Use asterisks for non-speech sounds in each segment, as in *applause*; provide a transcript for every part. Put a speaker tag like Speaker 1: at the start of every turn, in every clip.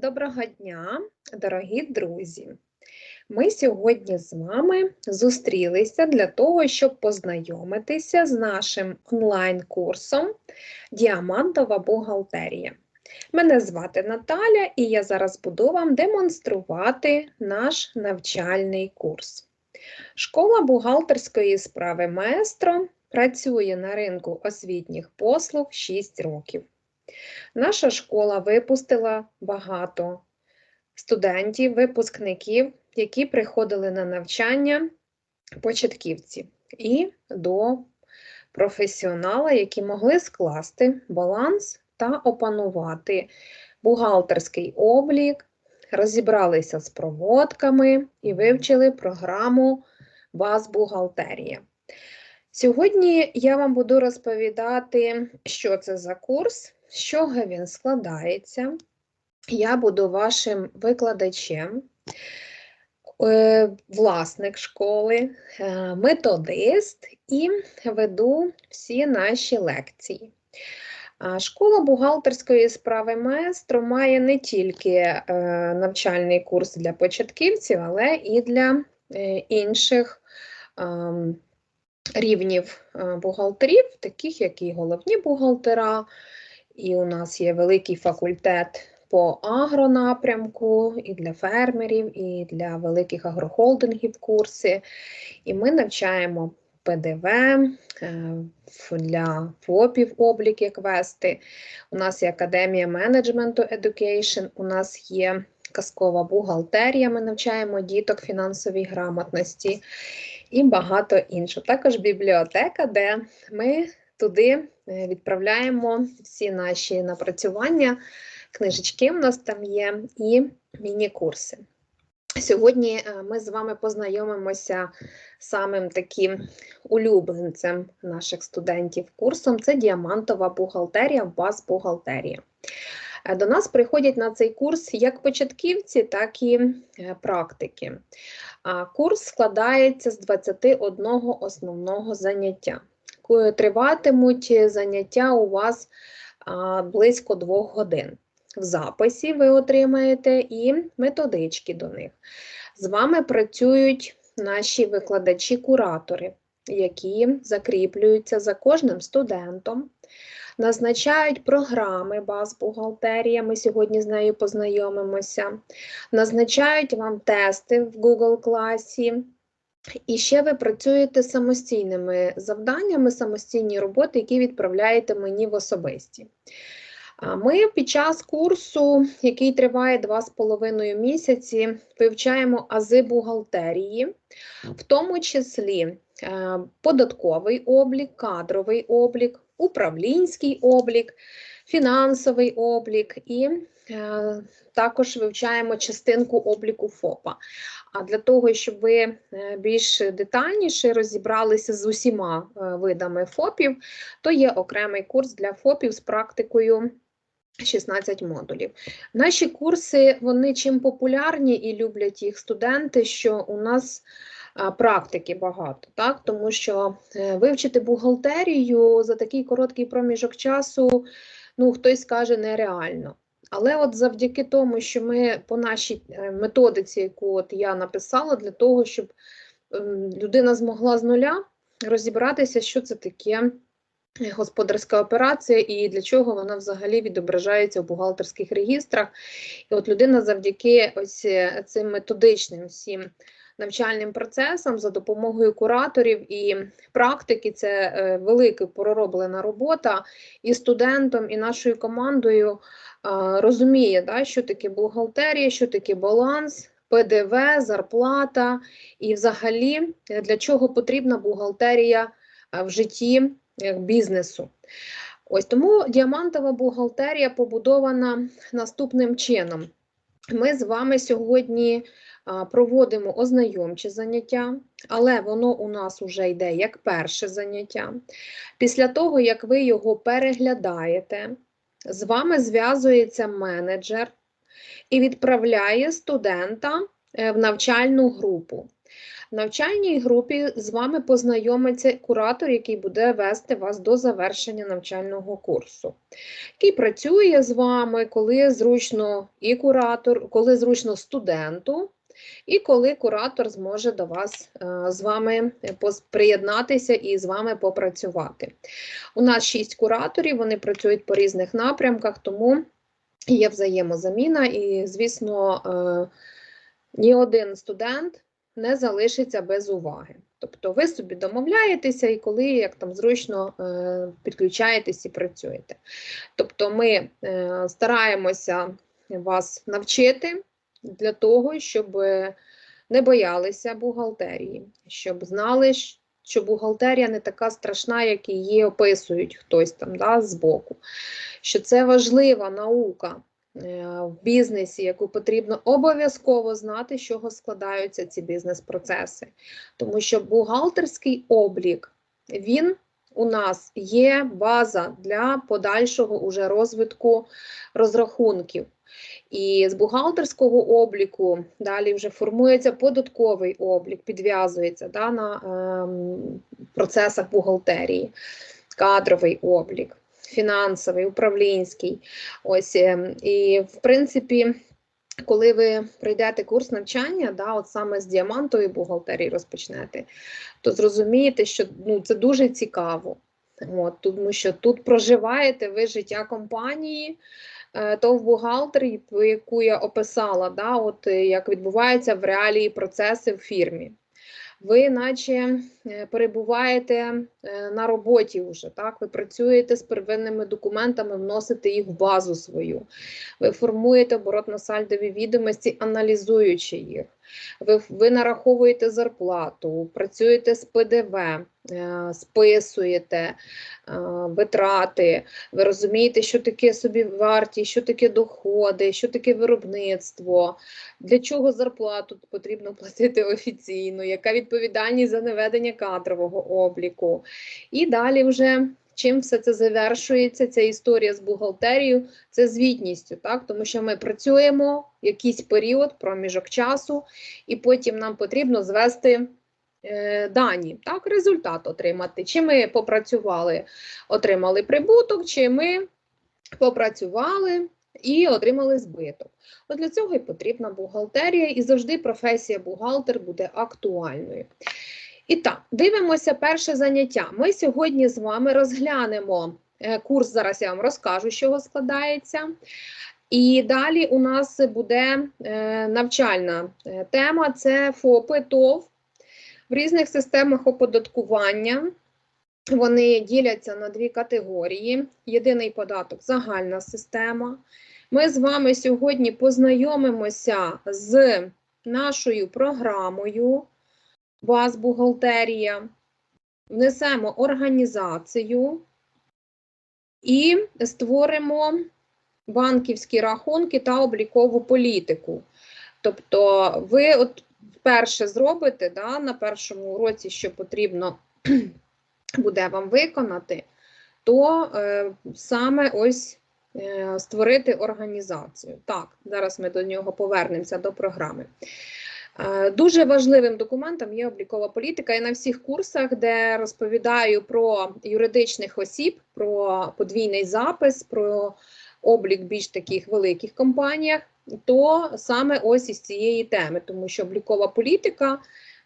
Speaker 1: доброго дня, дорогі друзі! Ми сьогодні з вами зустрілися для того, щоб познайомитися з нашим онлайн-курсом Діамантова бухгалтерія. Мене звати Наталя, і я зараз буду вам демонструвати наш навчальний курс. Школа бухгалтерської справи Маестро працює на ринку освітніх послуг 6 років. Наша школа випустила багато студентів, випускників, які приходили на навчання початківці і до професіонала, які могли скласти баланс та опанувати бухгалтерський облік, розібралися з проводками і вивчили програму баз бухгалтерія. Сьогодні я вам буду розповідати, що це за курс, з чого він складається. Я буду вашим викладачем, е, власник школи, е, методист і веду всі наші лекції. Школа бухгалтерської справи маестро має не тільки е, навчальний курс для початківців, але і для інших ем, рівнів бухгалтерів, таких як і головні бухгалтера, і у нас є великий факультет по агронапрямку, і для фермерів, і для великих агрохолдингів курси. І ми навчаємо ПДВ е, для ФОПів облік як вести. У нас є Академія менеджменту Education, у нас є казкова бухгалтерія, ми навчаємо діток фінансовій грамотності і багато іншого. Також бібліотека, де ми туди е, відправляємо всі наші напрацювання, книжечки у нас там є і міні-курси. Сьогодні е, ми з вами познайомимося самим таким улюбленцем наших студентів курсом це діамантова бухгалтерія, баз бухгалтерія. Е, до нас приходять на цей курс як початківці, так і практики. Курс складається з 21 основного заняття триватимуть заняття у вас близько двох годин. В записі ви отримаєте і методички до них. З вами працюють наші викладачі-куратори, які закріплюються за кожним студентом, назначають програми баз бухгалтерія, ми сьогодні з нею познайомимося, назначають вам тести в Google класі. І ще ви працюєте самостійними завданнями, самостійні роботи, які відправляєте мені в особисті. Ми під час курсу, який триває 2,5 місяці, вивчаємо ази бухгалтерії, в тому числі е, податковий облік, кадровий облік, управлінський облік, фінансовий облік і е, також вивчаємо частинку обліку ФОПа. А для того, щоб ви е, більш детальніше розібралися з усіма е, видами ФОПів, то є окремий курс для ФОПів з практикою. 16 модулів. Наші курси, вони чим популярні і люблять їх студенти, що у нас практики багато, так? тому що вивчити бухгалтерію за такий короткий проміжок часу, ну, хтось скаже, нереально. Але от завдяки тому, що ми по нашій е, методиці, яку от я написала, для того, щоб ем, людина змогла з нуля розібратися, що це таке господарська операція і для чого вона взагалі відображається в бухгалтерських регістрах. І от людина завдяки ось е, цим методичним всім навчальним процесам за допомогою кураторів і практики, це е, велика пророблена робота і студентом, і нашою командою розуміє, да, що таке бухгалтерія, що таке баланс. ПДВ, зарплата і, взагалі, для чого потрібна бухгалтерія в житті бізнесу. Ось тому діамантова бухгалтерія побудована наступним чином. Ми з вами сьогодні проводимо ознайомчі заняття, але воно у нас вже йде як перше заняття. Після того, як ви його переглядаєте, з вами зв'язується менеджер і відправляє студента е, в навчальну групу. В навчальній групі з вами познайомиться куратор, який буде вести вас до завершення навчального курсу, який працює з вами, коли зручно і куратор, коли зручно студенту, і коли куратор зможе до вас е, з вами пос- приєднатися і з вами попрацювати. У нас шість кураторів, вони працюють по різних напрямках, тому є взаємозаміна, і, звісно, е, ні один студент не залишиться без уваги. Тобто ви собі домовляєтеся і коли як там зручно е, підключаєтесь і працюєте. Тобто ми е, стараємося вас навчити для того, щоб е, не боялися бухгалтерії, щоб знали, що бухгалтерія не така страшна, як її описують хтось там да, збоку. Що це важлива наука е, в бізнесі, яку потрібно обов'язково знати, з чого складаються ці бізнес-процеси. Тому що бухгалтерський облік, він у нас є база для подальшого уже розвитку розрахунків. І з бухгалтерського обліку далі вже формується податковий облік, підв'язується да, на ем, процесах бухгалтерії, кадровий облік, фінансовий, управлінський. Ось, ем, і в принципі, коли ви пройдете курс навчання, да, от саме з діамантової бухгалтерії розпочнете, то зрозумієте, що ну, це дуже цікаво. От, тому що тут проживаєте ви життя компанії, е, то в бухгалтері, яку я описала, да, от, е, як відбуваються в реалії процеси в фірмі. Ви наче е, перебуваєте е, на роботі вже, так? Ви працюєте з первинними документами, вносите їх в базу свою. Ви формуєте оборотно-сальдові відомості, аналізуючи їх. Ви, ви нараховуєте зарплату, працюєте з ПДВ, е, списуєте е, витрати, ви розумієте, що таке собі вартість, що таке доходи, що таке виробництво, для чого зарплату потрібно платити офіційно, яка відповідальність за наведення кадрового обліку. І далі вже. Чим все це завершується, ця історія з бухгалтерією, це звітністю, так? тому що ми працюємо якийсь період, проміжок часу, і потім нам потрібно звести е, дані, так, результат отримати. Чи ми попрацювали, отримали прибуток, чи ми попрацювали і отримали збиток. От для цього і потрібна бухгалтерія, і завжди професія бухгалтер буде актуальною. І так, дивимося перше заняття. Ми сьогодні з вами розглянемо е, курс, зараз я вам розкажу, з чого складається. І далі у нас буде е, навчальна е, тема: це ФОПи, ТОВ в різних системах оподаткування. Вони діляться на дві категорії: єдиний податок загальна система. Ми з вами сьогодні познайомимося з нашою програмою ВАЗ бухгалтерія, внесемо організацію і створимо банківські рахунки та облікову політику. Тобто, ви от вперше зробите да, на першому уроці, що потрібно *clears throat* буде вам виконати, то е, саме ось е, створити організацію. Так, зараз ми до нього повернемося до програми. Е, Дуже важливим документом є облікова політика. Я на всіх курсах, де розповідаю про юридичних осіб, про подвійний запис, про облік більш таких великих компаніях, то саме ось із цієї теми, тому що облікова політика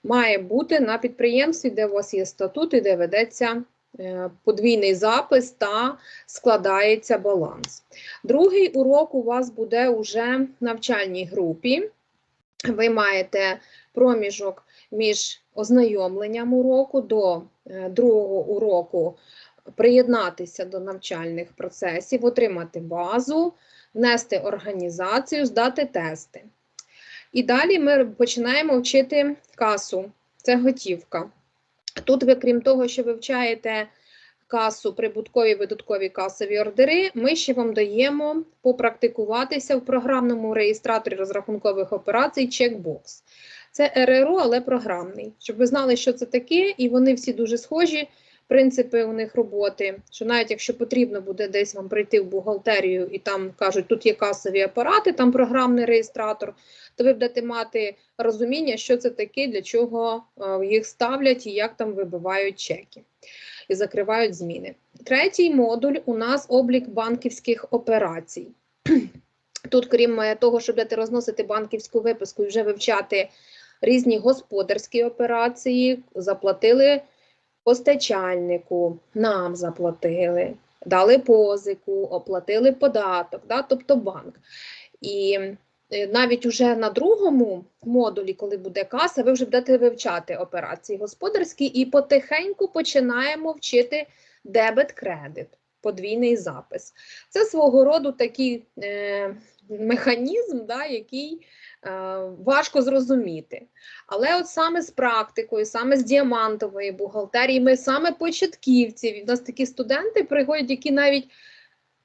Speaker 1: має бути на підприємстві, де у вас є статут і де ведеться е, подвійний запис та складається баланс. Другий урок у вас буде уже в навчальній групі. Ви маєте проміжок між ознайомленням уроку до е, другого уроку приєднатися до навчальних процесів, отримати базу, внести організацію, здати тести. І далі ми починаємо вчити касу. Це готівка. Тут ви, крім того, що вивчаєте касу, прибуткові видаткові касові ордери, ми ще вам даємо попрактикуватися в програмному реєстраторі розрахункових операцій Checkbox. Це РРО, але програмний. Щоб ви знали, що це таке, і вони всі дуже схожі принципи у них роботи. Що навіть якщо потрібно буде десь вам прийти в бухгалтерію і там кажуть, тут є касові апарати, там програмний реєстратор, то ви будете мати розуміння, що це таке, для чого е, їх ставлять і як там вибивають чеки і закривають зміни. Третій модуль у нас облік банківських операцій. *clears throat* Тут, крім е, того, щоб будете розносити банківську виписку і вже вивчати різні господарські операції, заплатили постачальнику, нам заплатили, дали позику, оплатили податок, да, тобто банк. І навіть уже на другому модулі, коли буде каса, ви вже будете вивчати операції господарські і потихеньку починаємо вчити дебет-кредит, подвійний запис. Це свого роду такий е, механізм, да, який е, важко зрозуміти. Але от саме з практикою, саме з діамантової бухгалтерії, ми саме початківці. У нас такі студенти приходять, які навіть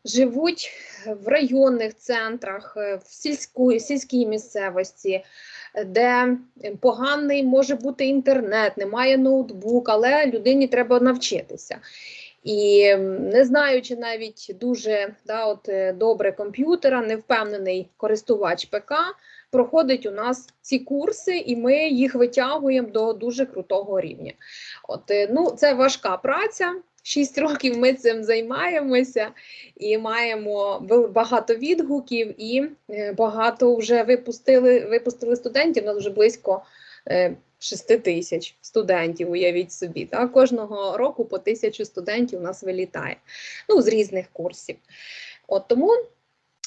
Speaker 1: живуть в районних центрах, е, в сільської, сільській місцевості, де поганий може бути інтернет, немає ноутбук, але людині треба навчитися. І не знаючи навіть дуже да, от, е, добре комп'ютера, невпевнений користувач ПК, проходить у нас ці курси, і ми їх витягуємо до дуже крутого рівня. От, е, ну, це важка праця. Шість років ми цим займаємося і маємо багато відгуків, і е, багато вже випустили, випустили студентів. У нас вже близько е, 6 тисяч студентів, уявіть собі. Так? Кожного року по тисячу студентів у нас вилітає ну, з різних курсів. От тому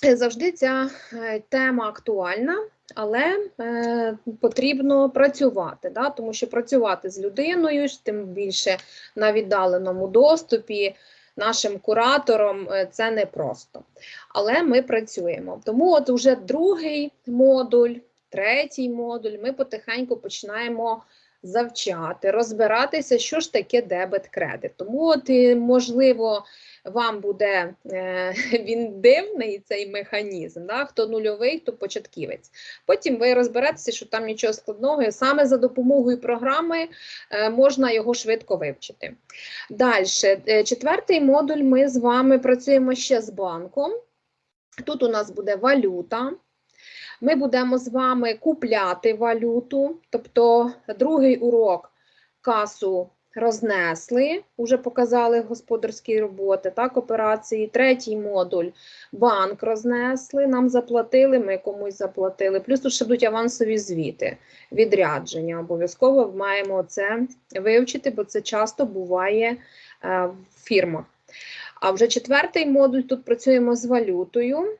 Speaker 1: е, завжди ця е, тема актуальна, але е, потрібно працювати, да? тому що працювати з людиною, тим більше на віддаленому доступі. Нашим куратором е, це непросто. Але ми працюємо. Тому от уже другий модуль, третій модуль, ми потихеньку починаємо завчати, розбиратися, що ж таке дебет-кредит. Тому, от, можливо, вам буде е, *laughs* він дивний цей механізм, да? хто нульовий, хто початківець. Потім ви розберетеся, що там нічого складного, саме за допомогою програми е, можна його швидко вивчити. Далі, четвертий модуль. Ми з вами працюємо ще з банком. Тут у нас буде валюта. Ми будемо з вами купляти валюту, тобто другий урок касу рознесли, вже показали господарські роботи, так, операції. Третій модуль банк рознесли, нам заплатили, ми комусь заплатили. Плюс тут ще будуть авансові звіти, відрядження. Обов'язково маємо це вивчити, бо це часто буває е, в фірмах. А вже четвертий модуль тут працюємо з валютою.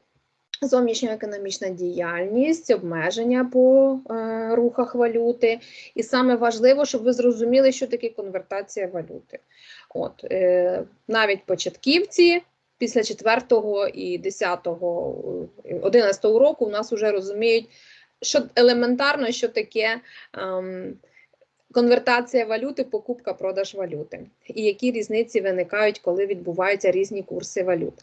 Speaker 1: Зовнішньоекономічна діяльність, обмеження по е, рухах валюти. І саме важливо, щоб ви зрозуміли, що таке конвертація валюти. От, е, навіть початківці після 4 і 10, 11 року у нас вже розуміють, що елементарно, що таке. Ем, Конвертація валюти, покупка, продаж валюти, і які різниці виникають, коли відбуваються різні курси валют.